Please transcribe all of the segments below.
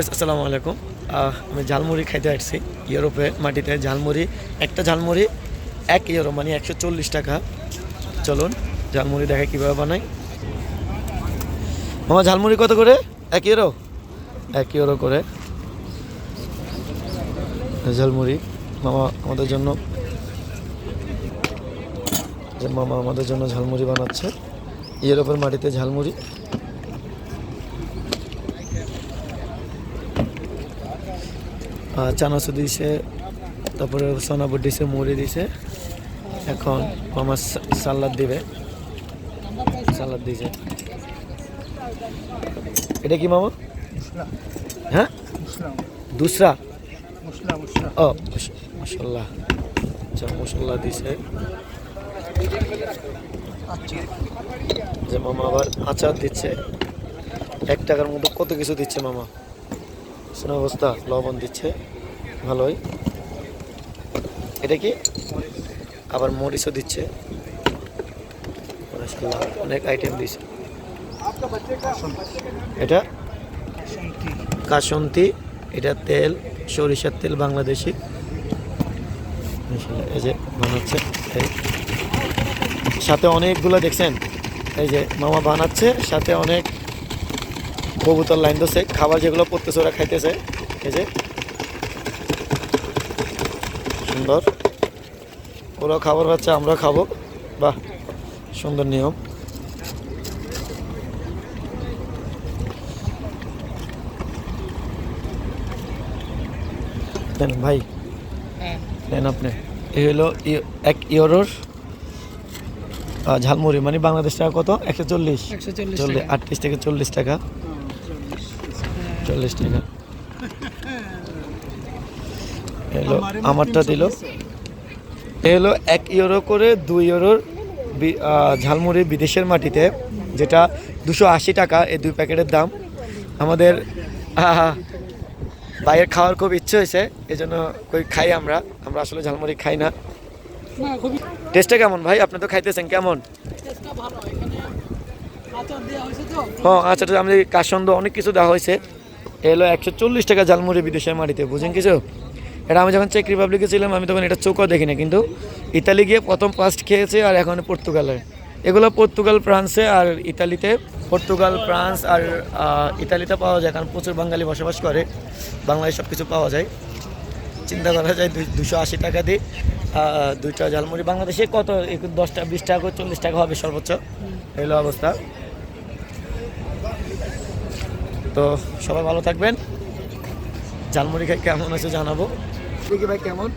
আসসালামু আলাইকুম। আমি ঝালমুড়ি খাইতে আসছি। ইউরোপে মাটিতে ঝালমুড়ি, একটা ঝালমুড়ি, এক ইউরো মানে একশো চল্লিশ টাকা। চলুন, ঝালমুড়ি দেখে কীভাবে বানাই। মামা, ঝালমুড়ি কত করে? এক ইউরো? এক ইউরো করে। ঝালমুড়ি, মামা আমাদের জন্য মামা আমাদের জন্য ঝালমুড়ি বানাচ্ছে। ইউরোপের মাটিতে ঝালমুড়ি। চানাচু দিছে তারপরে সোনাবুট দিছে মুড়ি দিছে। এখন মামা সালাদ দিবে। সালাদ দিছে। এটা কি মামা? হ্যাঁ? দুসরা? ও মশলা আচ্ছা মশলা দিছে। যে মামা আবার আচার দিচ্ছে। এক টাকার মতো কত কিছু দিচ্ছে মামা? অবস্থা, লবণ দিচ্ছে, ভালোই। এটা কি? আবার মরিচও দিচ্ছে। অনেক আইটেম দিচ্ছে এটা? কাসন্তি, এটা তেল, সরিষার তেল বাংলাদেশি। এই যে বানাচ্ছে সাথে অনেকগুলো দেখছেন, এই যে মামা বানাচ্ছে, সাথে অনেক কবুতর লাইন দিচ্ছে খাবার যেগুলো পড়তেছে ওরা খাইতেছে। এই যে। সুন্দর। ওরা খাবার পাচ্ছে আমরা খাব। বাহ সুন্দর নিয়ম। দেন ভাই। দেন আপনি। এই হলো এক ইউরোর ঝালমুড়ি মানে বাংলাদেশ টাকা কত? একশো চল্লিশ। চল্লিশ। আটত্রিশ থেকে চল্লিশ টাকা। চল্লিশ টাকা। এলো আমারটা দিল। এ হলো এক ইউরো করে দুই ইউরোর ঝালমুড়ি বিদেশের মাটিতে যেটা দুশো আশি টাকা এই দুই প্যাকেটের দাম। আমাদের বাইরের খাওয়ার খুব ইচ্ছে হয়েছে এই জন্য কই খাই আমরা। আমরা আসলে ঝালমুড়ি খাই না। টেস্টটা কেমন ভাই? আপনি তো খাইতেছেন কেমন? হ্যাঁ আচ্ছা তো আমি কাসন্দ অনেক কিছু দেওয়া হয়েছে। এ হলো একশো চল্লিশ টাকা ঝালমুড়ি বিদেশের মাটিতে, বুঝেন কিছু? এটা আমি যখন চেক রিপাবলিকে ছিলাম, আমি তখন এটা চোখও দেখি না কিন্তু ইতালি গিয়ে প্রথম ফার্স্ট খেয়েছে আর এখন পর্তুগালে এগুলো পর্তুগাল, ফ্রান্সে আর ইতালিতে। পর্তুগাল, ফ্রান্স আর ইতালিতে পাওয়া যায়, কারণ প্রচুর বাঙালি বসবাস করে। বাংলায় সব কিছু পাওয়া যায়। চিন্তা করা যায় দুশো আশি টাকা দিয়ে দুইটা ঝালমুড়ি। বাংলাদেশে কত? দশটা বিশ টাকা চল্লিশ টাকা হবে সর্বোচ্চ। এই হলো অবস্থা। তো সবাই ভালো থাকবেন। ঝালমুড়ি খাই কেমন আছে জানাব। দেখি ভাই কেমন?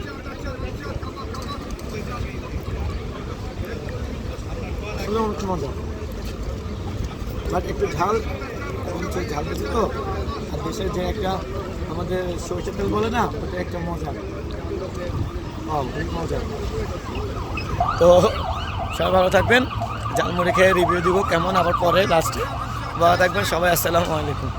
অনেক মজা। বাট একটু ঝাল ঝাল বেশি তো। আর দেশের যে একটা আমাদের সরষের তেল বলে না ওটা একটা মজা। মজা। তো সবাই ভালো থাকবেন। ঝালমুড়ি খেয়ে রিভিউ দিব কেমন আবার পরে লাস্টে ভালো থাকবেন সবাই আসসালামু আলাইকুম।